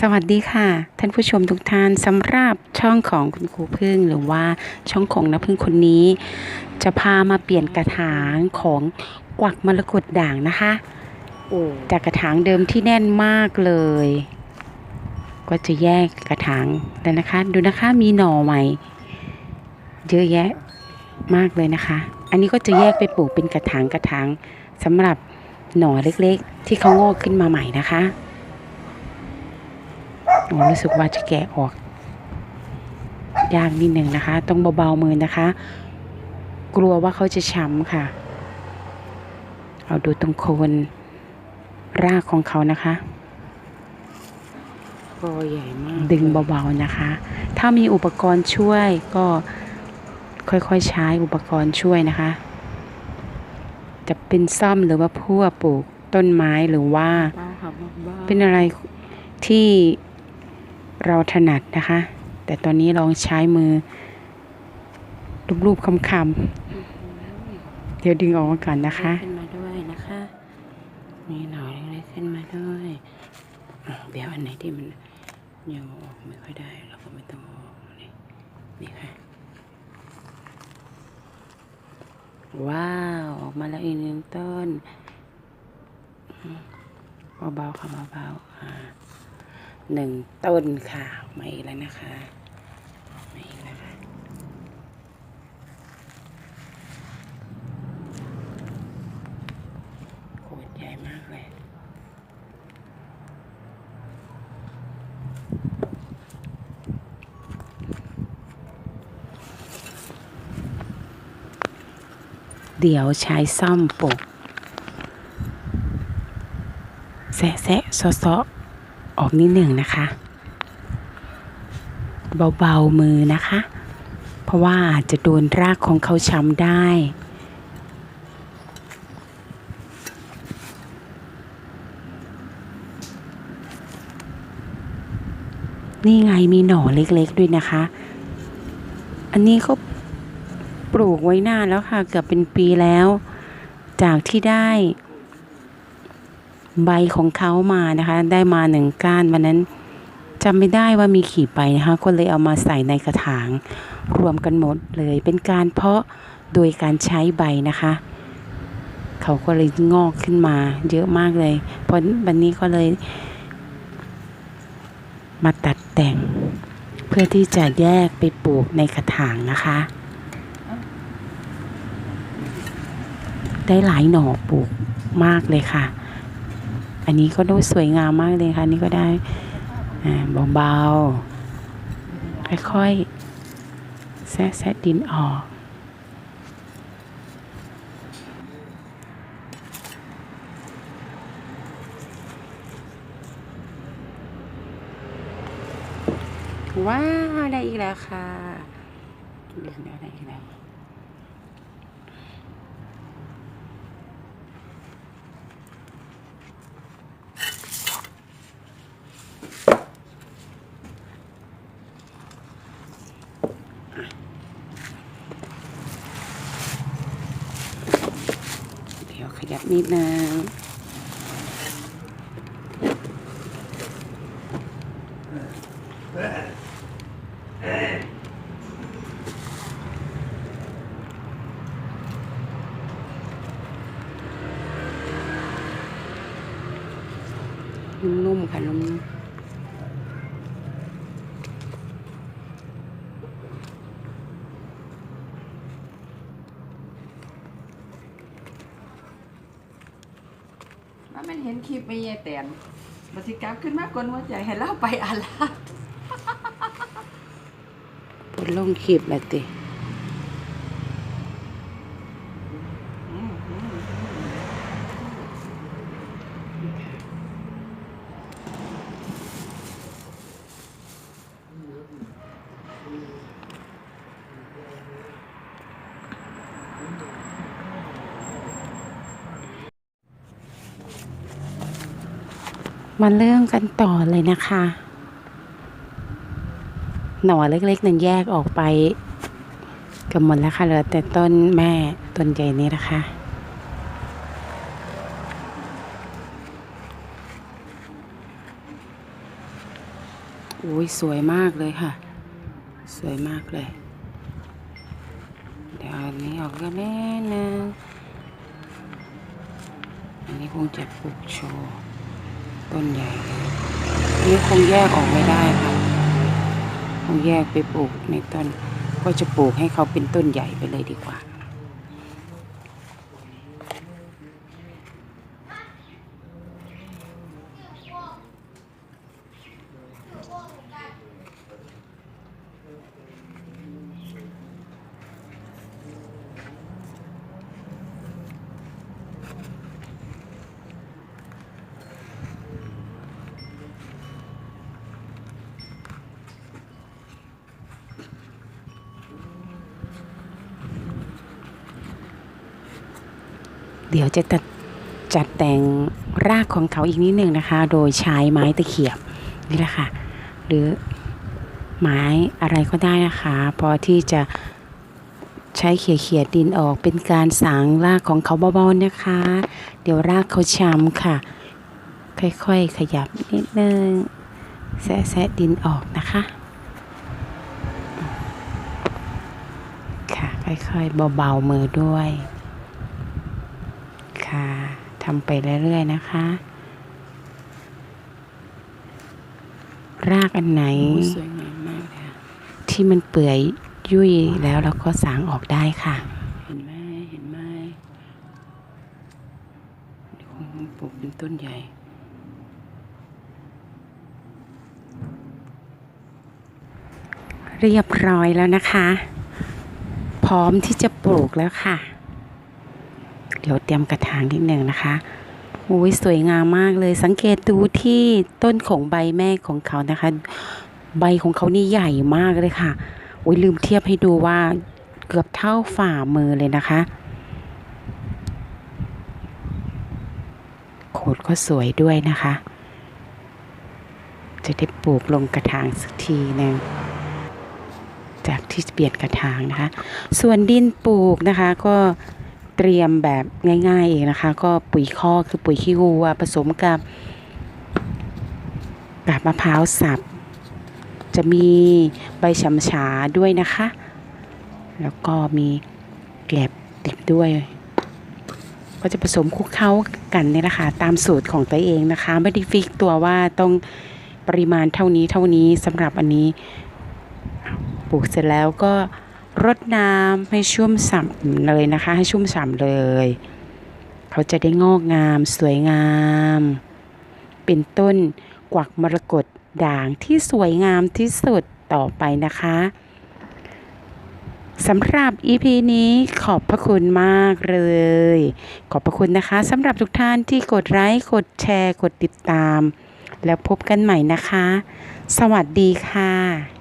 สวัสดีค่ะ ท่านผู้ชมทุกท่านสำหรับช่องของคุณครูพึ่งหรือว่าช่องของน้าพึ่งคนนี้ จะพามาเปลี่ยนกระถางของกวักมรกตด่างนะคะจากกระถางเดิมที่แน่นมากเลย ก็จะแยกกระถางแล้วนะคะ ดูนะคะมีหน่อใหม่ เยอะแยะมากเลยนะคะ อันนี้ก็จะแยกไปปลูกเป็นกระถางกระถางสำหรับหน่อเล็กๆ ที่เขางอกขึ้นมาใหม่นะคะ โอ้รู้สึกว่าจะแกะออกยากนิดหนึ่งนะคะ ต้องเบาๆมือนะคะ กลัวว่าเขาจะช้ำค่ะ เอาดูตรงโคนรากของเขานะคะกอใหญ่มาก ดึงเบาๆนะคะ ถ้ามีอุปกรณ์ช่วยก็ค่อยๆใช้อุปกรณ์ช่วยนะคะ จะเป็นซ่อมหรือว่าพั่วปลูกต้นไม้หรือว่าเบาค่ะเบาๆเป็นอะไรที่ เราถนัดนะคะ แต่ตอนนี้ลองใช้มือรูปๆคำๆเดี๋ยวดึงออกมาก่อนนะคะขึ้นมาด้วยนะคะมีหน่อยเล็กๆขึ้นมาด้วยเดี๋ยวอันไหนที่มันยังออกไม่ค่อยได้เราก็ไม่ต้องออกนี่นี่ค่ะว้าวออกมาแล้วอีกหนึ่งต้นเบาๆค่ะเบาๆอ่า หนึ่งต้นค่ะมาอีกแล้วนะคะมาอีกแล้วค่ะโคตรใหญ่มากเลยเดี๋ยวใช้ซ่อมปลูกแซะแซะซอๆอ ออกนิดหนึ่งนะคะ เบาๆมือนะคะ เพราะว่าอาจจะโดนรากของเขาช้ำได้นี่ไงมีหน่อเล็กๆด้วยนะคะ อันนี้เขาปลูกไว้นานแล้วค่ะ เกือบเป็นปีแล้ว จากที่ได้ ใบของเขามานะคะ ได้มาหนึ่งก้านวันนั้นจำไม่ได้ว่ามีขี่ไปนะคะก็เลยเอามาใส่ในกระถาง รวมกันหมดเลย เป็นการเพาะโดยการใช้ใบนะคะ เขาก็เลยงอกขึ้นมา เยอะมากเลยเพราะวันนี้ก็เลย มาตัดแต่ง เพื่อที่จะแยกไปปลูกในกระถางนะคะ ได้หลายหน่อปลูกมากเลยค่ะ อันนี้ก็ดูสวยงามมากเลยค่ะนี่ก็ได้เบาๆค่อยๆแซะแซะดินออกว้าวได้อีกแล้วค่ะเดี๋ยวได้อีกแล้ว ยับนิดนึงนุ่มๆค่ะนุ่มๆ ว่ามันเห็นคลิปไม่ยายแตนบัสิกลับขึ้นมากวนหัวใจให้เล่าไปอาลาดบนลงคลิปแหละติ มาเรื่องกันต่อเลยนะคะ หน่อเล็กๆนั้นแยกออกไปกับหมดแล้วค่ะเหลือแต่ต้นแม่ต้นใหญ่นี้นะคะโอ้ยสวยมากเลยค่ะ สวยมากเลย เดี๋ยวอันนี้ออกกันแน่นึงอันนี้คงจะปลูกโชว์ ต้นใหญ่เลยอันนี้คงแยกออกไม่ได้ค่ะคงแยกไปปลูกในต้น ก็จะปลูกให้เขาเป็นต้นใหญ่ไปเลยดีกว่า เดี๋ยวจะตัดจัดแต่งรากของเขาอีกนิดหนึ่งนะคะ โดยใช้ไม้ตะเขียบนี่แหละค่ะ หรือไม้อะไรก็ได้นะคะพอที่จะใช้เขี่ยเขี่ยๆดินออกเป็นการสางรากของเขาเบาๆนะคะ เดี๋ยวรากเขาช้ำค่ะ ค่อยๆขยับนิดนึงแซะแซะดินออกนะคะค่ะค่อยๆเบาๆมือด้วย ทำไปเรื่อยๆนะคะ รากอันไหนสวยงามมากเลยค่ะที่มันเปื่อยยุ่ยแล้วเราก็สางออกได้ค่ะเห็นไหมเห็นไหมเดี๋ยวคงปลูกเป็นต้นใหญ่เรียบร้อยแล้วนะคะ พร้อมที่จะปลูกแล้วค่ะ เดี๋ยวเตรียมกระถางนิดหนึ่งนะคะโอ้ยสวยงามมากเลย สังเกตดูที่ต้นของใบแม่ของเขานะคะ ใบของเขานี่ใหญ่มากเลยค่ะโอ้ยลืมเทียบให้ดูว่าเกือบเท่าฝ่ามือเลยนะคะโขดก็สวยด้วยนะคะ จะได้ปลูกลงกระถางสักทีหนึ่งจากที่เปลี่ยนกระถางนะคะ ส่วนดินปลูกนะคะก็ เตรียมแบบง่ายๆเองนะคะ ก็ปุ๋ยคอกคือปุ๋ยขี้วัวผสมกับกาบมะพร้าวสับ จะมีใบฉำฉาด้วยนะคะ แล้วก็มีแกลบติดด้วย ก็จะผสมคลุกเคล้ากันเนี่ยนะคะ ตามสูตรของตัวเองนะคะ ไม่ได้ฟิกตัวว่าต้องปริมาณเท่านี้เท่านี้สำหรับอันนี้ปลูกเสร็จแล้วก็ รดน้ำให้ชุ่มฉ่ำเลยนะคะ ให้ชุ่มฉ่ำเลย เขาจะได้งอกงามสวยงาม เป็นต้นกวักมรกตด่างที่สวยงามที่สุดต่อไปนะคะสำหรับ EP นี้ขอบพระคุณมากเลย ขอบพระคุณนะคะสำหรับทุกท่านที่กดไลค์กดแชร์ กดติดตาม แล้วพบกันใหม่นะคะ สวัสดีค่ะ